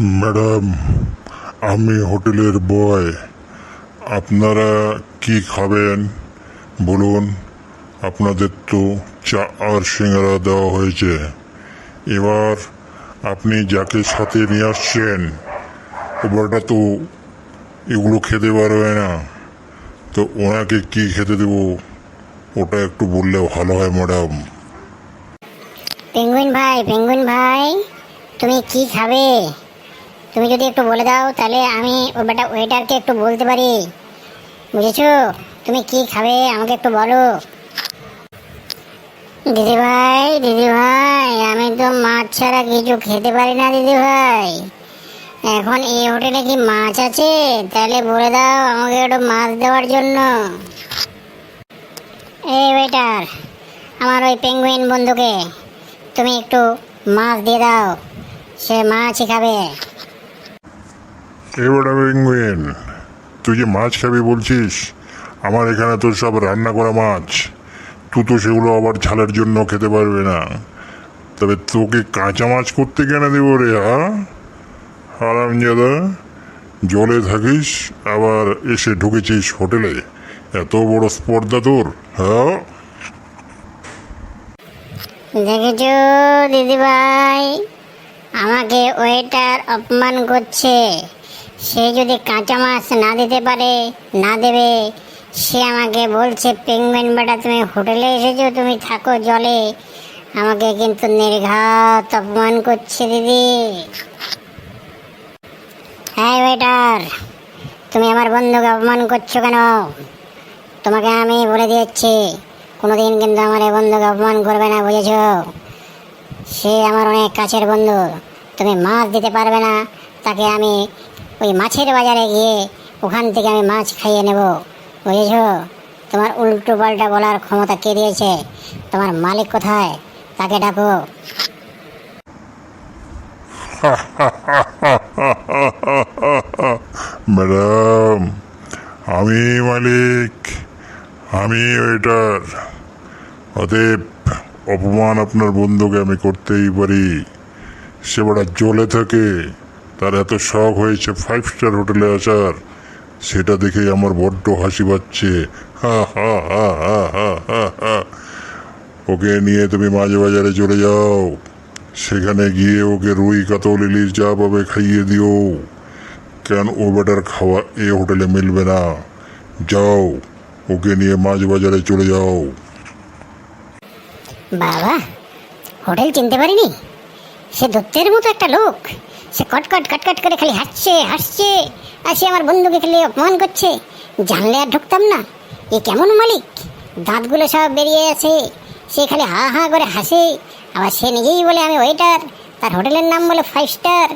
Madam, আমি হোটেলের বয়। আপনারা কি খাবেন? বলুন, আপনাদের তো চা আর সিঙ্গারা দেওয়া হয়েছে। এবার আপনি যাকে সাথে নিয়ে আসছেন ওটা তো এগুলো খেতে পারবে না। তো ওনাকে কি খেতে দেবো, ওটা একটু বললে ভালো হয়, ম্যাডাম। পেঙ্গুইন ভাই পেঙ্গুইন ভাই, তুমি কি খাবে? তুমি যদি একটু বলে দাও, তাহলে আমি ও বেটা ওয়েটারকে একটু বলতে পারি। বুঝেছ? তুমি কি খাবে আমাকে একটু বলো। দিদি ভাই দিদি ভাই, আমি তো মাছ ছাড়া কিছু খেতে পারি না, দিদি ভাই। এখন এই হোটেলে কি মাছ আছে? তাহলে বলে দাও আমাকে একটু মাছ দেওয়ার জন্য। এই ওয়েটার, আমার ওই পেঙ্গুইন বন্ধুকে তুমি একটু মাছ দিয়ে দাও। সে মাছই খাবে। এবারে পেঙ্গুইন তুই যে মাছ খাবি বলছিস? আমার এখানে তো সব রান্না করা মাছ। তুই তো সেগুলো আবার ঝালের জন্য খেতে পারবে না। তবে তোকে কাঁচা মাছ করতে কেন দেবো রে হ্যাঁ জাদা, জলে থাকিস, আবার এসে ঢুকেছিস হোটেলে। এত বড় স্পর্ধা তোর হ্যাঁ দেখেছ, দিদিভাই? আমাকে ওয়েটার অপমান করছে। সে যদি কাঁচা মাছ না দিতে পারে, না দেবে, সে আমাকে বলছে, পেঙ্গুইন বেটা, তুমি হোটেলে এসেছ, তুমি থাকো জলে। আমাকে কিন্তু নির্ঘাত অপমান করছে দিদি। হ্যাঁ ওয়েটার, তুমি আমার বন্ধুকে অপমান করছ কেন? তোমাকে আমি বলে দিচ্ছি কোনোদিন কিন্তু আমার এই বন্ধুকে অপমান করবে না, বুঝেছ? সে আমার অনেক কাছের বন্ধু, তুমি মাছ দিতে পারবে না, তাকে আমি ওই মাছের বাজারে গিয়ে ওখান থেকে আমি মাছ খাইয়ে নেব। বুঝেছ? তোমার উল্টো পাল্টা বলার ক্ষমতা কে দিয়েছে? তোমার মালিক কোথায়? তাকে ডাকো। ম্যাডাম, আমি মালিক, আমি ওয়েটার। অতএব অপমান আপনার বন্ধুকে আমি করতেই পারি। সে বড় জ্বলে থাকে। তার এত শখ হয়েছে ফাইভ স্টার হোটেলে আসার। সেটা দেখে আমার বড্ড হাসি পাচ্ছে। হা হা হা হা হা হা ওকে নিয়ে তুমি মাঝে বাজারে চলে যাও। সেখানে গিয়ে ওকে রুই, কাতল, ইলিশ যা পাবে খাইয়ে দিও। কেন ও বেটার খাওয়া এ হোটেলে মিলবে না? যাও, ওকে নিয়ে মাছ বাজারে চলে যাও। বাবা, হোটেল চিনতে পারিনি? সে দত্তের মতো একটা লোক। সে কটকট কটকট করে খালি হাসছে হাসছে। আর সে আমার বন্ধুকে খালি অপমান করছে। জানলে আর ঢুকতাম না। এ কেমন মালিক? দাঁতগুলো সব বেরিয়ে আছে সে খালি হা হা করে হাসে। আবার সে নিজেই বলে, আমি ওয়েটার তার হোটেলের নাম বলে ফাইভ স্টার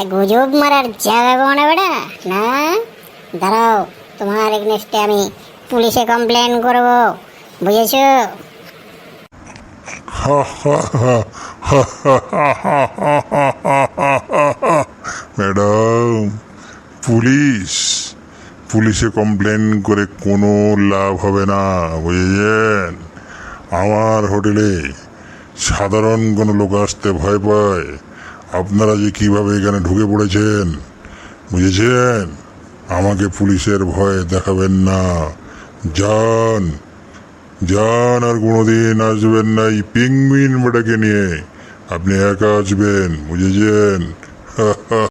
এক গুজব মারার জায়গা বানা বেড়া না? দাঁড়াও, তোমার এগনেস্টে আমি পুলিশে কমপ্লেন করব। বুঝেছ? ম্যাডাম পুলিশ পুলিশে কমপ্লেন করে কোনো লাভ হবে না, বুঝেছেন? আমার হোটেলে সাধারণ কোনো লোক আসতে ভয় পায়। আপনারা যে কীভাবে এখানে ঢুকে পড়েছেন, বুঝেছেন? আমাকে পুলিশের ভয় দেখাবেন না। যান। যান আর কোনোদিন আসবেন না এই পিংমিন বেটাকে নিয়ে। আপনি একা আসবেন বুঝেছেন?